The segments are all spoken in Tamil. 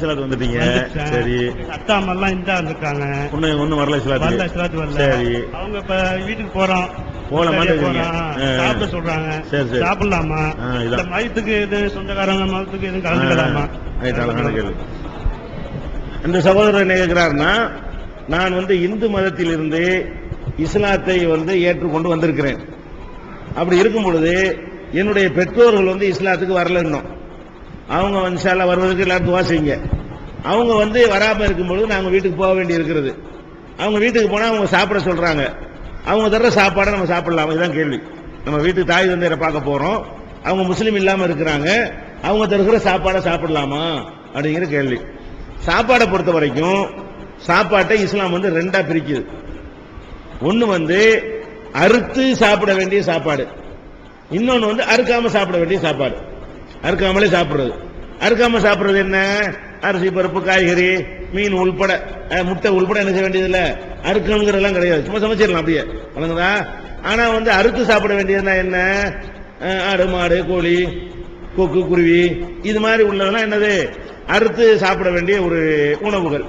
இஸ்லாத்து வந்துட்டீங்க. சரி. அத்தா அம்மா எல்லாம் இந்த இருக்காங்க. ஒன்னும் ஒன்னும் வரல வரல இஸ்லாத்துக்கு இஸ்லாத்து வரல. சரி. அவங்க இப்ப வீட்டுக்கு போறோம். போல. சாப்பிட சொல்றாங்க. சரி, சரி. சாப்பிடலாமா. இந்த மயத்துக்கு இது சொந்தக்காரங்க மதத்துக்கு எதுவும் கலந்துக்கலாமா. இந்த சகோதரர் என்ன கேட்கிறாருன்னா நான் வந்து இந்து மதத்திலிருந்து இஸ்லாத்தை வந்து ஏற்றுக்கொண்டு வந்திருக்கிறேன். அப்படி இருக்கும் பொழுது என்னுடைய பெற்றோர்கள் வந்து இஸ்லாத்துக்கு வரல இன்னும் அவங்க வந்து சேலம் வருவதற்கு எல்லாரும் துவா செய்யுங்க. அவங்க வந்து வராமல் இருக்கும்பொழுது நாங்கள் வீட்டுக்கு போக வேண்டி இருக்கிறது. அவங்க வீட்டுக்கு போனால் அவங்க சாப்பிட சொல்கிறாங்க அவங்க தர்ற சாப்பாடை நம்ம சாப்பிடலாம். இதுதான் கேள்வி. நம்ம வீட்டுக்கு தாய் தந்தையரை பார்க்க போகிறோம் அவங்க முஸ்லீம் இல்லாமல் இருக்கிறாங்க. அவங்க தருகிற சாப்பாடை சாப்பிடலாமா? அப்படிங்கிற கேள்வி. சாப்பாடை பொறுத்த வரைக்கும் சாப்பாட்டை இஸ்லாம் வந்து ரெண்டாக பிரிக்குது. ஒன்று வந்து அறுத்து சாப்பிட வேண்டிய சாப்பாடு. இன்னொன்று வந்து அறுக்காமல் சாப்பிட வேண்டிய சாப்பாடு. அறுக்காமலே சாப்பிடுறது. அறுக்காம சாப்பிடுறது என்ன? அரிசி பருப்பு காய்கறி மீன் உள்பட முட்டை உள்பட என்ன செய்ய வேண்டியதில்லை? அறுக்கணுங்கிறதெல்லாம் கிடையாது. சும்மா சமைச்சிடலாம் அப்படியே. வழங்குதா? ஆனால் வந்து அறுத்து சாப்பிட வேண்டியதுன்னா என்ன? ஆடு மாடு கோழி கொக்கு குருவி இது மாதிரி உள்ளதெல்லாம் என்னது? அறுத்து சாப்பிட வேண்டிய ஒரு உணவுகள்.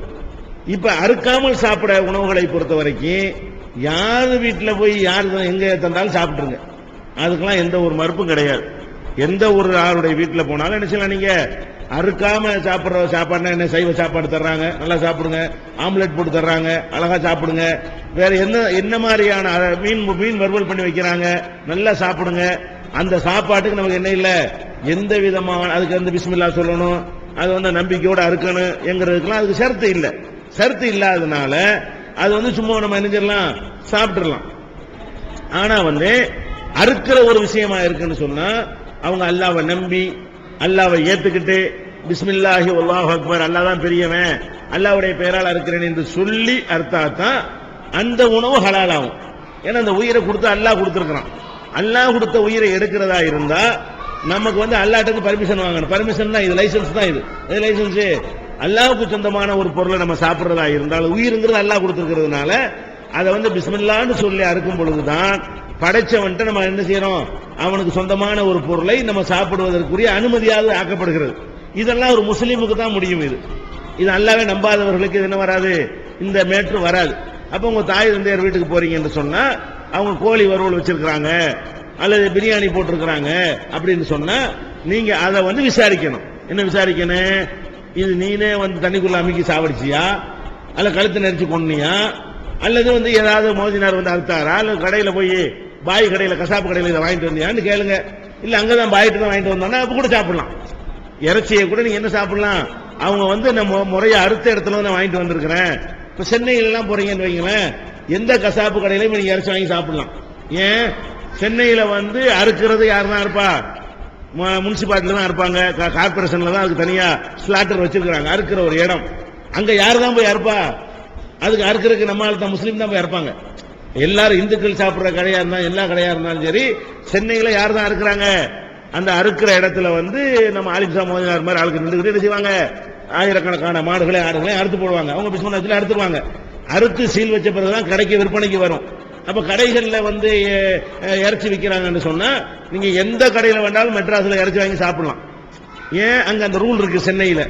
இப்ப அறுக்காமல் சாப்பிட உணவுகளை பொறுத்த வரைக்கும் யார் வீட்டில் போய் யார் எங்க தந்தாலும் சாப்பிட்டுருங்க. அதுக்கெல்லாம் எந்த ஒரு மறுப்பும் கிடையாது. எந்த ஒரு ஆளுடைய வீட்டில் போனாலும் என்ன செய்யலாம் நீங்க? அறுக்காம சாப்பிட்ற சாப்பாடுனா என்ன சைவ சாப்பாடு தர்றாங்க? நல்லா சாப்பிடுங்க. ஆம்லெட் போட்டு தர்றாங்க. அழகா சாப்பிடுங்க. வேற என்ன என்ன மாதிரியான மீன் மீன் வறுவல் பண்ணி வைக்கிறாங்க? நல்லா சாப்பிடுங்க. அந்த சாப்பாட்டுக்கு நமக்கு என்ன இல்ல? எந்த விதமான அதுக்கு வந்து பிஸ்மில்லா சொல்லணும். அது வந்து நம்பிக்கையோட அறுக்கணும் எங்கிறதுக்கெல்லாம் அதுக்கு சருத்து இல்லை. ஷரத்து இல்லாதனால அது வந்து சும்மா நம்ம நினைஞ்சிடலாம் சாப்பிட்டுடலாம் ஆனா வந்து அறுக்கிற ஒரு விஷயமா இருக்குன்னு சொன்னா அவங்க அல்லாவை நம்பி அல்லாவை ஏத்துக்கிட்டு பிஸ்மில்லாஹி உல்லாஹ் அக்பர் அல்லாஹ் தான் பெரியவன் அல்லாவுடைய பெயரால் அறுக்கிறேன் என்று சொல்லி அர்த்தாத்தான் அந்த உணவு ஹலால் ஆகும் ஏன்னா அந்த உயிரை கொடுத்து அல்லாஹ் கொடுத்துருக்கிறான். அல்லாஹ் கொடுத்த உயிரை எடுக்கிறதா இருந்தா நமக்கு வந்து அல்லாட்ட இருந்து பர்மிஷன் வாங்கணும். பர்மிஷன் தான் இது லைசன்ஸ் தான் இது. இது லைசன்ஸ் அல்லாஹ்வுக்கு சொந்தமான ஒரு பொருளை நம்ம சாப்பிட்றதா இருந்தால் உயிருங்கிறது அல்லாஹ் கொடுத்துருக்கிறதுனால அதை வந்து பிஸ்மில்லான்னு சொல்லி அறுக்கும் பொழுதுதான் படைச்சவன்ட்டு நம்ம என்ன செய்யறோம்? அவனுக்கு சொந்தமான ஒரு பொருளை நம்ம சாப்பிடுவதற்குரிய அனுமதியாக ஆக்கப்படுகிறது. இதெல்லாம் ஒரு முஸ்லீமுக்கு தான் முடியும் இது. இது அல்லாவே நம்பாதவர்களுக்கு இது என்ன வராது? இந்த மேட்ரு வராது. அப்ப உங்க தாய் தந்தையர் வீட்டுக்கு போறீங்க என்று சொன்னா அவங்க கோழி வறுவல் வச்சிருக்கிறாங்க அல்லது பிரியாணி போட்டிருக்கிறாங்க அப்படின்னு சொன்னா நீங்க அதை வந்து விசாரிக்கணும். என்ன விசாரிக்கணும்? இது நீனே வந்து தண்ணிக்குள்ள அமுக்கி சாவடிச்சியா? அல்ல கழுத்து நெரிச்சு கொன்னியா அல்லது வந்து ஏதாவது மோதினார் வந்து அறுத்தாரா? அல்லது கடையில போய் பாய் கடையில் கசாப்பு கடையில் இதை வாங்கிட்டு வந்தியான்னு கேளுங்க. இல்லை அங்கே தான் பாய்ட்டு தான் வாங்கிட்டு வந்தோம்னா கூட சாப்பிடலாம். இறைச்சியை கூட நீங்கள் என்ன சாப்பிடலாம்? அவங்க வந்து நம்ம முறையை அறுத்த இடத்துல நான் வாங்கிட்டு வந்திருக்கிறேன். இப்போ சென்னையிலலாம் போகிறீங்கன்னு வைங்களேன் எந்த கசாப்பு கடையிலையும் நீங்கள் இறைச்சி வாங்கி சாப்பிடலாம். ஏன்? சென்னையில் வந்து அறுக்கிறது யார் தான் இருப்பா முனிசிபாலிட்டியில் தான் இருப்பாங்க கார்பரேஷனில் தான் அதுக்கு தனியாக ஸ்லாட்டர் வச்சுருக்குறாங்க. அறுக்கிற ஒரு இடம். அங்கே யார் தான் போய் அறுப்பா? அதுக்கு அறுக்கிறதுக்கு நம்ம ஆள் தான் முஸ்லீம் தான் போய் அறுப்பாங்க. எல்லாரும் இந்துக்கள் சாப்பிடுற கடையா இருந்தாலும் எல்லா கடையா இருந்தாலும் சரி சென்னையில யார் தான் அறுக்கிறாங்க அந்த அறுக்கிற இடத்துல வந்து நம்ம ஆலிம்சா மோதினார் மாதிரி ஆளுக்கு நின்றுக்கிட்டு என்ன செய்வாங்க? ஆயிரக்கணக்கான மாடுகளை ஆடுகளை அறுத்து போடுவாங்க. அவங்க பிஸ்மனத்தில் அறுத்துருவாங்க. அறுத்து சீல் வச்ச பிறகுதான் கடைக்கு விற்பனைக்கு வரும். அப்ப கடைகள்ல வந்து இறச்சி இறைச்சி விற்கிறாங்கன்னு சொன்னா நீங்க எந்த கடையில வேண்டாலும் மெட்ராஸ்ல இறைச்சி வாங்கி சாப்பிடலாம். ஏன்? அங்க அந்த ரூல் இருக்கு சென்னையில.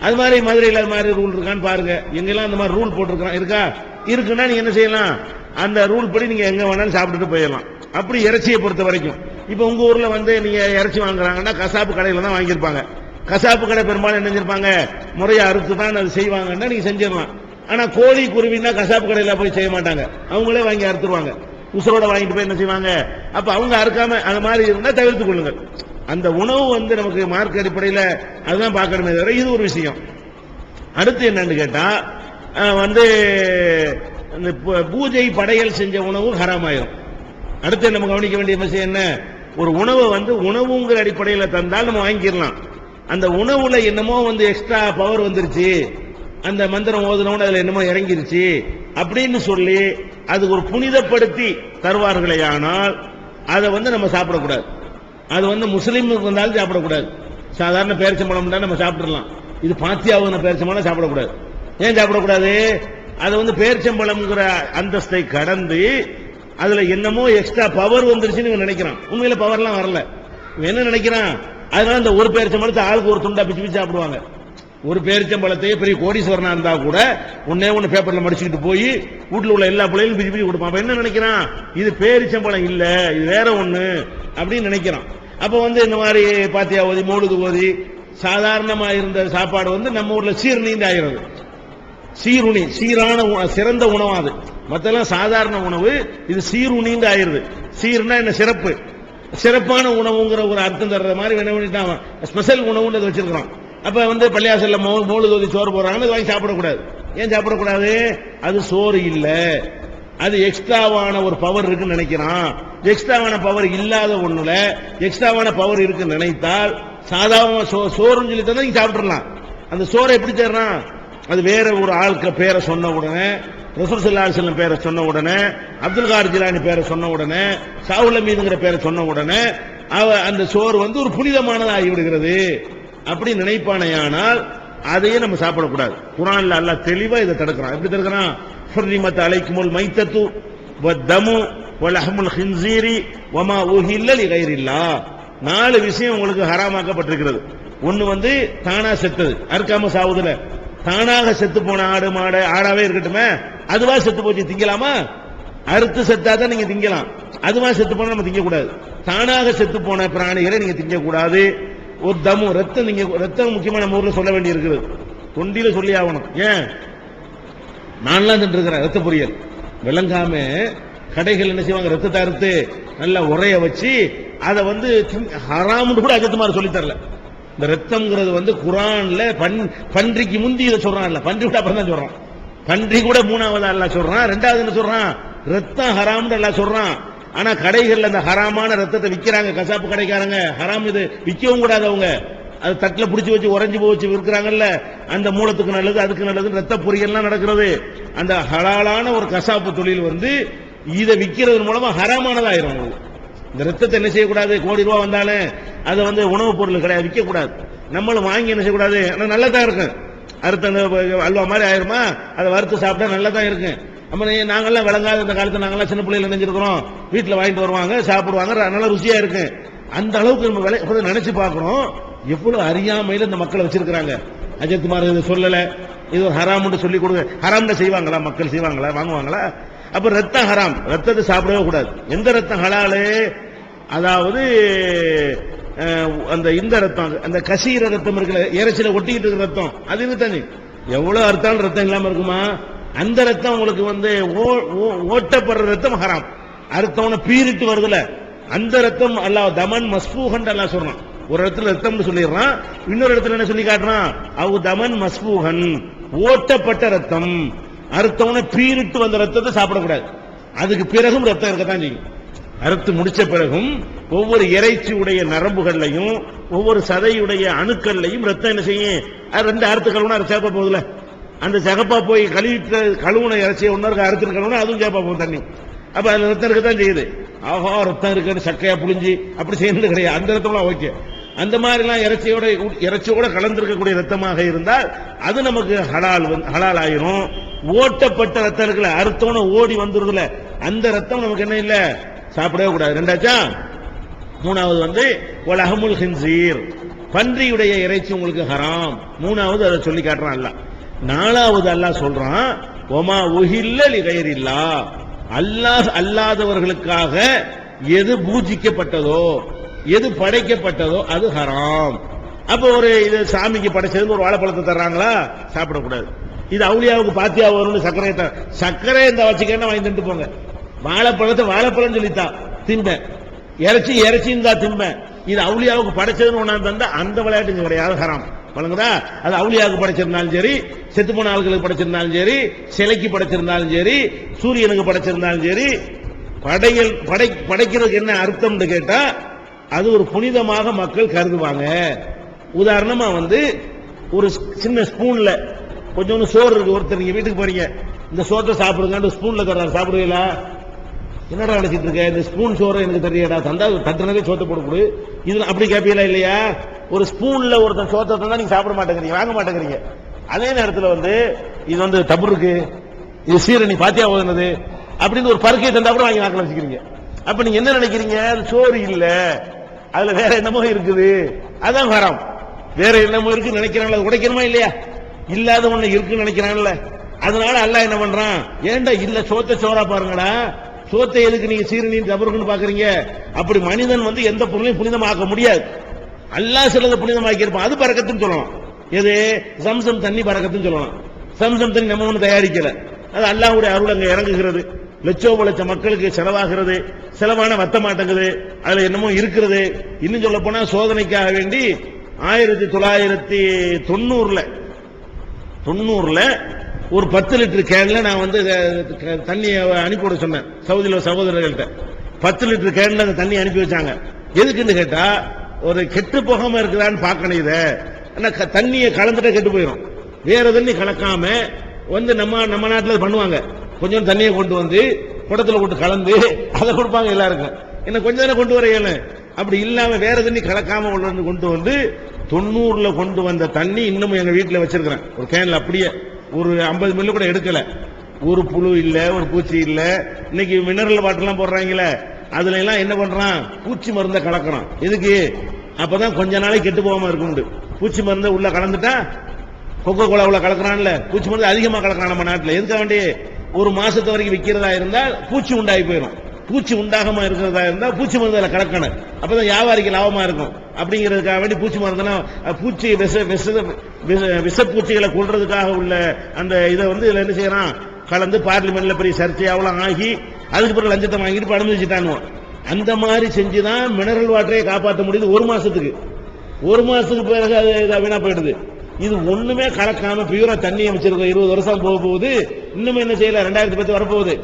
அது மாதிரி மதுரையில் அது மாதிரி ரூல் இருக்கான்னு பாருங்க. எங்கெல்லாம் அந்த மாதிரி ரூல் போட்டிருக்கான் இருக்கா? இருக்குன்னா நீங்கள் என்ன செய்யலாம்? அந்த ரூல் படி நீங்க எங்க வேணாலும் சாப்பிட்டுட்டு போயிடலாம். அப்படி இறைச்சியை பொறுத்த வரைக்கும். இப்ப உங்க ஊர்ல வந்து நீங்க இறைச்சி வாங்குறாங்கன்னா கசாப்பு கடையில தான் வாங்கியிருப்பாங்க. கசாப்பு கடை பெரும்பாலும் என்ன செஞ்சிருப்பாங்க? முறையை அறுத்து தான் அது செய்வாங்கன்னா நீங்க செஞ்சிடலாம். ஆனா கோழி குருவின்னா கசாப்பு கடையில போய் செய்ய மாட்டாங்க. அவங்களே வாங்கி அறுத்துருவாங்க. உசரோட வாங்கிட்டு போய் என்ன செய்வாங்க? அப்ப அவங்க அறுக்காம அந்த மாதிரி இருந்தா தவிர்த்து கொள்ளுங்கள். அந்த உணவு வந்து நமக்கு மார்க் அடிப்படையில் அதுதான் பார்க்கணுமே தவிர இது ஒரு விஷயம். அடுத்து என்னன்னு கேட்டா வந்து இந்த பூஜை படையல் செஞ்ச உணவு ஹராமாயிரும். அடுத்து நம்ம கவனிக்க வேண்டிய விஷயம் என்ன? ஒரு உணவை வந்து உணவுங்கிற அடிப்படையில் தந்தால் நம்ம வாங்கிடலாம். அந்த உணவுல என்னமோ வந்து எக்ஸ்ட்ரா பவர் வந்துருச்சு. அந்த மந்திரம் ஓதுனோன்னு அதுல என்னமோ இறங்கிருச்சு. அப்படின்னு சொல்லி அதுக்கு ஒரு புனிதப்படுத்தி தருவார்களே ஆனால் அதை வந்து நம்ம சாப்பிடக்கூடாது. அது வந்து முஸ்லீமுக்கு வந்தாலும் சாப்பிடக்கூடாது. சாதாரண பேரிச்சம்பழம் தான் நம்ம சாப்பிடலாம் இது பாத்தியாவுன பேரிச்சம்பழம் சாப்பிடக்கூடாது. ஏன் சாப்பிடக்கூடாது? அது வந்து பேரிச்சம்பழம்ங்கிற அந்தஸ்தை கடந்து அதுல என்னமோ எக்ஸ்ட்ரா பவர் வந்துருச்சுன்னு இவன் நினைக்கிறான். உண்மையில பவர்லாம் வரல. இவன் என்ன நினைக்கிறான்? அதனால இந்த ஒரு பேரிச்சம்பழத்தை ஆளுக்கு ஒரு துண்டா பிச்சு பிச்சு சாப்பிடுவாங்க. ஒரு பேரிச்சம்பழத்தையே பெரிய கோடீஸ்வரனா இருந்தா கூட ஒன்னே ஒண்ணு பேப்பர்ல மடிச்சுக்கிட்டு போய் வீட்டில் உள்ள எல்லா பிள்ளைகளும் பிச்சு பிச்சு கொடுப்பான். என்ன நினைக்கிறான்? இது பேரிச்சம்பழம் இல்ல இது வேற ஒண்ணு அப்படின்னு நினைக்கிறான். அப்ப வந்து இந்த மாதிரி பாத்தியா ஓதி மூழுது ஓதி சாதாரணமா இருந்த சாப்பாடு வந்து நம்ம ஊர்ல சீர் நீண்டு சீருணி சீரான உண- சிறந்த உணவு அது. மத்தெல்லாம் சாதாரண உணவு இது சீருணின்னு ஆயிருது. சீர்னா என்ன சிறப்பு? சிறப்பான உணவுங்கிற ஒரு அர்த்தம் தர்ற மாதிரி என்ன பண்ணிட்டான் ஸ்பெஷல் உணவுன்னு அதை அப்ப வந்து பள்ளியாசல்ல மோ மோளு தோதி சோறு போடுறாங்கன்னு அதை வாங்கி சாப்பிடக்கூடாது. ஏன் சாப்பிடக்கூடாது? அது சோறு இல்லை. அது எக்ஸ்ட்ராவான ஒரு பவர் இருக்குன்னு நினைக்கிறான். எக்ஸ்ட்ராவான பவர் இல்லாத ஒண்ணுல எக்ஸ்ட்ராவான பவர் இருக்குன்னு நினைத்தால் சாதாரண சோ சோறுன்னு சொல்லி தான் நீங்க சாப்பிட்டுறலாம். அந்த சோறை எப்படி தர்றான் அது வேற ஒரு ஆளுக்கு பேரை சொன்ன உடனே ரசூல் சல்லா பேரை சொன்ன உடனே அப்துல் கார் ஜிலானி பேரை சொன்ன உடனே சாவுல மீதுங்கிற பேரை சொன்ன உடனே அவ அந்த சோறு வந்து ஒரு புனிதமானது ஆகிவிடுகிறது. அப்படி நினைப்பானையானால் அதையே நம்ம சாப்பிடக்கூடாது. குரான்ல அல்ல தெளிவா இதை தடுக்கிறான். எப்படி தடுக்கிறான்? ஹுர்ரிமத் அலைக்குமுல் மைத்தத்து வத்தமு வலஹமுல் ஹின்சீரி வமா உஹில்லல் இகைரில்லா நாலு விஷயம் உங்களுக்கு ஹராமாக்கப்பட்டிருக்கிறது. ஒன்னு வந்து தானா செத்தது. அறுக்காம சாவுதுல. தானாக செத்து போன ஆடு மாடு ஆடாவே இருக்கட்டுமே? அதுவா செத்து போச்சு திங்கலாமா? அறுத்து செத்தா தான் நீங்க திங்கலாம். அதுவா செத்து போனா நம்ம திங்கக்கூடாது. தானாக செத்து போன பிராணிகளை நீங்க திங்கக்கூடாது. ஒரு தமு ரத்தம் நீங்க ரத்தம் முக்கியமா நம்ம ஊர்ல சொல்ல வேண்டி இருக்குது தொண்டியில சொல்லி ஆகணும். ஏன்? நான்லாம் தின்று இருக்கிறேன் ரத்த பொரியல். விளங்காம கடைகள் என்ன செய்வாங்க? ரத்தத்தை அறுத்து நல்லா உரைய வச்சு அதை வந்து ஹராம்னு கூட அஜத்துமார் சொல்லி தரல. இந்த ரத்தம்ங்கிறது வந்து குரான்ல பன் பன்றிக்கு முந்தி இதை சொல்றான்ல. பன்றி கூட அப்புறம் தான் சொல்றான். பன்றி கூட மூணாவது அல்ல சொல்றான். ரெண்டாவது என்ன சொல்றான். ரத்தம் ஹராம்னு எல்லாம் சொல்றான். ஆனா கடைகள்ல அந்த ஹராமான ரத்தத்தை விற்கிறாங்க கசாப்பு கடைக்காரங்க. ஹராம் இது. விற்கவும் கூடாது அவங்க. அது தட்டில் பிடிச்சி வச்சு உறைஞ்சி போய் வச்சு விற்கிறாங்கல்ல. அந்த மூலத்துக்கு நல்லது அதுக்கு நல்லது ரத்த பொரியல்லாம் நடக்கிறது. அந்த ஹலாலான ஒரு கசாப்பு தொழில் வந்து இதை விற்கிறது மூலமா ஹராமானதாயிரும் அவங்களுக்கு. இந்த ரத்தத்தை என்ன செய்யக்கூடாது? கோடி ரூபா வந்தாலும் அதை வந்து உணவுப் பொருள் கிடையாது விற்கக்கூடாது. நம்மளும் வாங்கி என்ன செய்யக்கூடாது? ஆனால் நல்லா தான் இருக்கும். அறுத்த அல்வா மாதிரி ஆயிருமா? அதை வறுத்து சாப்பிட்டா நல்லா தான் இருக்கும் நம்ம நாங்கள்லாம் விளங்காத இந்த காலத்தில் நாங்களாம் சின்ன பிள்ளைகள் நினைஞ்சிருக்கிறோம் வீட்டில் வாங்கிட்டு வருவாங்க சாப்பிடுவாங்க நல்லா ருசியா இருக்கு அந்த அளவுக்கு நம்ம விலை இப்ப நினைச்சு பார்க்குறோம் எவ்வளோ அறியாமையில் இந்த மக்களை வச்சிருக்கிறாங்க. அஜித் குமார் இது சொல்லலை. இது ஒரு ஹராம்னு சொல்லி கொடுங்க. ஹராம்னு செய்வாங்களா? மக்கள் செய்வாங்களா? வாங்குவாங்களா? அப்ப ரத்தம் ஹராம். ரத்தத்தை சாப்பிடவே கூடாது. எந்த ரத்தம் ஹலாலு? அதாவது அந்த இந்த ரத்தம் அந்த கசீர ரத்தம் இருக்கிற இறைச்சியில ஒட்டிக்கிட்டு இருக்கிற ரத்தம் அது தண்ணி. தானே எவ்வளவு அர்த்தம் ரத்தம் இல்லாம இருக்குமா? அந்த ரத்தம் உங்களுக்கு வந்து ஓ- ஓ- ஓட்டப்படுற ரத்தம் ஹராம். அர்த்தம்னு பீரிட்டு வருதுல அந்த ரத்தம் அல்லா தமன் மஸ்பூகன் அல்லாஹ் சொல்றான். ஒரு இடத்துல ரத்தம்னு சொல்லிடுறான். இன்னொரு இடத்துல என்ன சொல்லி காட்டுறான்? அவு தமன் மஸ்பூகன் ஓட்டப்பட்ட ரத்தம். அறுத்தவன பீரிட்டு வந்த ரத்தத்தை சாப்பிடக்கூடாது. அதுக்கு பிறகும் ரத்தம் இருக்கத்தான் செய்யும். அறுத்து முடிச்ச பிறகும் ஒவ்வொரு இறைச்சியுடைய நரம்புகள்லையும் ஒவ்வொரு சதையுடைய அணுக்கள்லையும் ரத்தம் என்ன செய்யும்? ரெண்டு அறுத்து கழுவுனா அது சேப்ப போகுதுல அந்த சகப்பா போய் கழுவிட்டு கழுவுன இறைச்சியை ஒன்னருக்கு அறுத்து கழுவுனா அதுவும் சேப்பா போகும் தண்ணி. அப்ப அதுல ரத்தம் இருக்கத்தான் செய்யுது. ஆஹா ரத்தம் இருக்குன்னு சக்கையா புளிஞ்சு அப்படி செய்யறது கிடையாது. அந்த ரத்தம்லாம் ஓகே. அந்த மாதிரிலாம் இறைச்சியோட இறைச்சியோட கலந்திருக்கக்கூடிய ரத்தமாக இருந்தால் அது நமக்கு ஹலால் ஹலால் ஆயிரும். ஓட்டப்பட்ட ரத்தம் இருக்குல்ல அறுத்தோன ஓடி வந்துருதுல அந்த ரத்தம் நமக்கு என்ன இல்ல? சாப்பிடவே கூடாது. ரெண்டாச்சா? மூணாவது வந்து ஒல் அஹமுல் ஹின்சீர். பன்றியுடைய இறைச்சி உங்களுக்கு ஹராம். மூணாவது அதை சொல்லி காட்டுறான் அல்ல நாலாவது அல்லாஹ் சொல்றான் ஒமா உஹில்ல லிகைரில்லா. அல்லாஹ் அல்லாதவர்களுக்காக எது பூஜிக்கப்பட்டதோ எது படைக்கப்பட்டதோ அது ஹராம். அப்ப ஒரு இது சாமிக்கு படைச்சதுன்னு ஒரு வாழைப்பழத்தை தர்றாங்களா? சாப்பிடக்கூடாது. இது அவுளியாவுக்கு பாத்தியா வரும்னு சர்க்கரை த- சர்க்கரை இந்த வச்சுக்கன்னா வாங்கி தின்ட்டு போங்க. வாழைப்பழத்தை வாழைப்பழம் சொல்லித்தான் திம்பேன் இறைச்சி இறைச்சின்னு தான் திம்பேன் இது அவுளியாவுக்கு படைச்சதுன்னு ஒண்ணாந்து தந்தா அந்த விளையாட்டு இங்க கிடையாது ஹராம். வழங்குதா? அது அவுளியாவுக்கு படைச்சிருந்தாலும் சரி செத்து போன ஆளுகளுக்கு படைச்சிருந்தாலும் சரி சிலைக்கு படைச்சிருந்தாலும் சரி சூரியனுக்கு படைச்சிருந்தாலும் சரி படைகள் படை படைக்கிறதுக்கு என்ன அர்த்தம்னு கேட்டா அது ஒரு புனிதமாக மக்கள் கருதுவாங்க. உதாரணமா வந்து ஒரு சின்ன ஸ்பூன்ல கொஞ்சோண்டு சோறு இருக்கு ஒருத்தர் நீங்க வீட்டுக்கு போறீங்க. இந்த சோத்தை சாப்பிடுங்க ஸ்பூன்ல தர்றாரு சாப்பிடுவீங்களா? என்னடா நினைச்சிட்டு இருக்க? இந்த ஸ்பூன் சோறு எனக்கு தெரியடா தந்தா தட்டுனதே சோத்தை போட்டு கொடு. இது அப்படி கேப்பீங்களா இல்லையா? ஒரு ஸ்பூன்ல ஒருத்தன் சோத்தை தந்தா நீங்க சாப்பிட மாட்டேங்கிறீங்க வாங்க மாட்டேங்கிறீங்க. அதே நேரத்துல வந்து இது வந்து தப்பு இருக்கு. இது சீரணி பாத்தியா ஓதுனது அப்படின்னு ஒரு பருக்கையை தந்தா கூட வாங்கி நாக்கில் வச்சுக்கிறீங்க. அப்ப நீங்க என்ன நினைக்கிறீங்க? அது சோறு இல்ல. அதுல வேற என்னமோ இருக்குது. அதான் வரம். வேற என்னமோ இருக்கு நினைக்கிறாங்களா? அதை உடைக்கணுமா இல்லையா? இல்லாத ஒண்ணு இருக்குன்னு நினைக்கிறான்ல அதனால அல்லாஹ் என்ன பண்றான்? ஏன்டா இல்ல சோத்த சோறா பாருங்களா சோத்தை எதுக்கு நீங்க சீரணியும் தவறுக்குன்னு பாக்குறீங்க? அப்படி மனிதன் வந்து எந்த பொருளையும் புனிதமாக்க முடியாது. அல்லாஹ் சிலதை புனிதமாக்கி இருப்பான் அது பறக்கத்துன்னு சொல்லலாம். எது? சம்சம் தண்ணி பறக்கத்துன்னு சொல்லலாம். சம்சம் தண்ணி நம்ம ஒண்ணு தயாரிக்கல. அது அல்லாவுடைய அருள் அங்க இறங்குகிறது. லட்சோப லட்சம் மக்களுக்கு செலவாகிறது. செலவான வத்த மாட்டேங்குது. அதுல என்னமோ இருக்கிறது. இன்னும் சொல்ல போனா சோதனைக்காக வேண்டி ஆயிரத்தி தொள்ளாயிரத்தி தொண்ணூறுல தொண்ணூறுல ஒரு பத்து லிட்டர் கேன்ல நான் வந்து தண்ணியை அனுப்பி விட சொன்னேன். சவுதியில் சகோதரர்கள்ட்ட. பத்து லிட்டர் கேன்ல அந்த தண்ணி அனுப்பி வச்சாங்க. எதுக்குன்னு கேட்டா ஒரு கெட்டு போகாம இருக்குதான்னு பார்க்கணும் இதை. க- தண்ணியை கலந்துட்டா கெட்டு போயிடும் வேற தண்ணி கலக்காம வந்து நம்ம நம்ம நாட்டில் பண்ணுவாங்க. கொஞ்சம் தண்ணியை கொண்டு வந்து குடத்துல போட்டு கலந்து அதை கொடுப்பாங்க எல்லாருக்கும். என்ன கொஞ்சம் நேரம் கொண்டு வர இயலும் அப்படி இல்லாம வேற தண்ணி கலக்காம வந்து கொண்டு வந்து தொண்ணூறுல கொண்டு வந்த தண்ணி இன்னமும் எங்க வீட்டில் வச்சிருக்கிறேன். ஒரு கேன்ல அப்படியே. ஒரு ஐம்பது மில்லு கூட எடுக்கல. ஒரு புழு இல்ல ஒரு பூச்சி இல்ல. இன்னைக்கு மினரல் வாட்டர்லாம் போடுறாங்களே போடுறாங்கல்ல அதுல எல்லாம் என்ன பண்றான்? பூச்சி மருந்தை கலக்கிறான். எதுக்கு? அப்பதான் கொஞ்ச நாளைக்கு கெட்டு போகாம இருக்கும் பூச்சி மருந்தை உள்ள கலந்துட்டா கொக்கோ உள்ளே கலக்கிறான்ல பூச்சி மருந்து அதிகமா கலக்கிறான் நம்ம நாட்டுல. எதுக்காக வேண்டிய ஒரு மாசத்து வரைக்கும் விற்கிறதா இருந்தால் பூச்சி உண்டாகி போயிடும் பூச்சி உண்டாகமா இருக்கிறதா இருந்தால் பூச்சி மருந்து அதில் கலக்கணும். அப்பதான் வியாபாரிக்கு லாபமா இருக்கும். அப்படிங்கிறதுக்காக வேண்டி பூச்சி மருந்துனா பூச்சி விஷ விஷ விஷ- விஷப்பூச்சிகளை கொள்றதுக்காக உள்ள அந்த இதை வந்து இதில் என்ன செய்யறான்? கலந்து பார்லிமெண்ட்ல பெரிய சர்ச்சையாவெல்லாம் ஆகி அதுக்கு பிறகு லஞ்சத்தை வாங்கிட்டு இப்ப அனுமதிச்சுட்டாங்க அந்த மாதிரி செஞ்சுதான் மினரல் வாட்டரை காப்பாற்ற முடியுது ஒரு மாசத்துக்கு. ஒரு மாசத்துக்கு பிறகு அது வீணா போயிடுது. இது ஒண்ணுமே கலக்காம பியூரா தண்ணி அமைச்சிருக்கோம் இருபது வருஷம் போக போகுது. இன்னும் என்ன செய்யல? ரெண்டாயிரத்தி பத்து வரப்போகுது.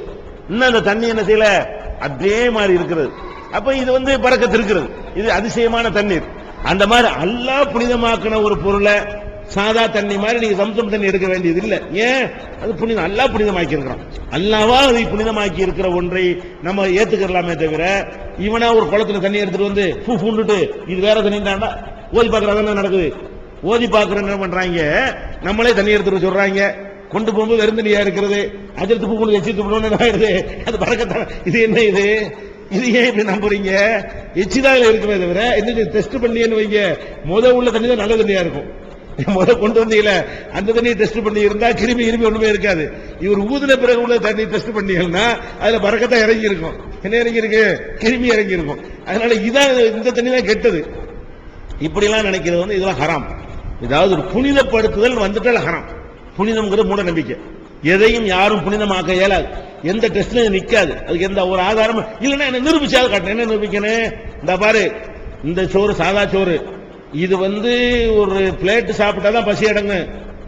இன்னும் அந்த தண்ணி என்ன செய்யல? அதே மாதிரி இருக்கிறது. அப்ப இது வந்து பறக்கத்து இருக்கிறது. இது அதிசயமான தண்ணீர். அந்த மாதிரி அல்லாஹ் புனிதமாக்கின ஒரு பொருளை சாதா தண்ணி மாதிரி நீங்க சம்சம் தண்ணி எடுக்க வேண்டியது இல்லை. ஏன்? அது புனிதம். அல்லா புனிதமாக்கி இருக்கிறான் அல்லாவா அதை புனிதமாக்கி இருக்கிற ஒன்றை நம்ம ஏத்துக்கலாமே தவிர இவனா ஒரு குளத்துல தண்ணி எடுத்துட்டு வந்து பூ பூண்டுட்டு இது வேற தண்ணி தாண்டா? ஓதி பாக்குறதா நடக்குது. ஓதி பாக்குற என்ன பண்றாங்க? நம்மளே தண்ணி எடுத்துட்டு சொல்றாங்க. கொண்டு போகும்போது வெறுந்தனியா இருக்கிறது அதிர்த்து பூ கொண்டு எச்சி துப்பணும்னு ஆயிடுது. அது பறக்கத்தான் இது என்ன இது? இது ஏன் இப்படி நம்புறீங்க? எச்சிதான் இருக்குமே தவிர என்ன டெஸ்ட் பண்ணியன்னு வைங்க. முத உள்ள தண்ணி தான் நல்ல தண்ணியா இருக்கும். முத கொண்டு வந்தீங்கள அந்த தண்ணியை டெஸ்ட் பண்ணி இருந்தா கிருமி கிருமி ஒண்ணுமே இருக்காது. இவர் ஊதுன பிறகு உள்ள தண்ணி டெஸ்ட் பண்ணீங்கன்னா அதுல பறக்கத்தான் இறங்கி இருக்கும் என்ன இறங்கி இருக்கு கிருமி இறங்கி இருக்கும் அதனால இதான் இந்த தண்ணி தான் கெட்டது. இப்படிலாம் நினைக்கிறது வந்து இதெல்லாம் ஹராம். ஏதாவது ஒரு புனிதப்படுத்துதல் வந்துட்டால் ஹராம். புனிதம்ங்கிற மூட நம்பிக்கை. எதையும் யாரும் புனிதமாக்க இயலாது. எந்த டெஸ்ட்லையும் நிற்காது அதுக்கு எந்த ஒரு ஆதாரமும் இல்லைன்னா என்ன நிரூபிச்சாது காட்டணும் என்ன நிரூபிக்கணும்? இந்த பாரு இந்த சோறு சாதா சோறு. இது வந்து ஒரு பிளேட் சாப்பிட்டாதான் பசி அடங்கு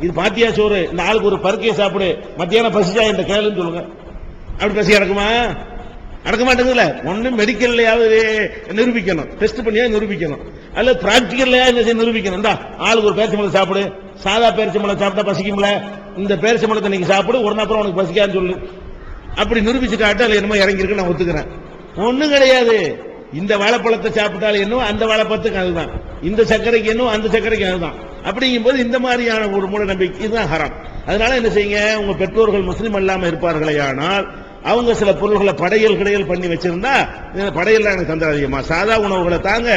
இது பாத்தியா சோறு? நாளுக்கு ஒரு பருக்கையை சாப்பிடு. மத்தியானம் பசிச்சா இந்த கேளுன்னு சொல்லுங்க. அப்படி பசி அடக்குமா? நடக்க மாட்டேங்குதுல ஒண்ணு மெடிக்கல்லையாவது நிரூபிக்கணும். டெஸ்ட் பண்ணியா நிரூபிக்கணும். அல்ல பிராக்டிக்கல்லையா என்ன செய்ய நிரூபிக்கணும்? தான் ஆளுக்கு ஒரு பேரிச்சம்பளம் சாப்பிடு. சாதா பேரிச்சம்பளம் சாப்பிட்டா பசிக்கும்ல. இந்த பேரிச்சம்பளத்தை நீங்க சாப்பிடு. ஒரு அப்புறம் உனக்கு பசிக்கான்னு சொல்லு. அப்படி நிரூபிச்சு அதில் அதுல என்னமோ இறங்கியிருக்கு நான் ஒத்துக்கிறேன். ஒண்ணும் கிடையாது. இந்த வாழைப்பழத்தை சாப்பிட்டாலும் என்னவோ அந்த வாழைப்பழத்துக்கு அதுதான். இந்த சர்க்கரைக்கு என்னவோ அந்த சர்க்கரைக்கு அதுதான். அப்படிங்கும்போது இந்த மாதிரியான ஒரு மூட நம்பிக்கை. இதுதான் ஹரம். அதனால என்ன செய்யுங்க? உங்க பெற்றோர்கள் முஸ்லீம் அல்லாம இருப்பார்களே ஆனால் அவங்க சில பொருள்களை படையல் கிடையல் பண்ணி வச்சிருந்தா படையல்லாம் எனக்கு தந்துடாதீங்கம்மா. சாதா உணவுகளை தாங்க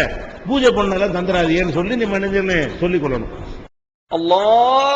பூஜை பண்ணதெல்லாம் தந்துடாதீங்கன்னு சொல்லி நீ மனிதன்னு சொல்லிக் கொள்ளணும்.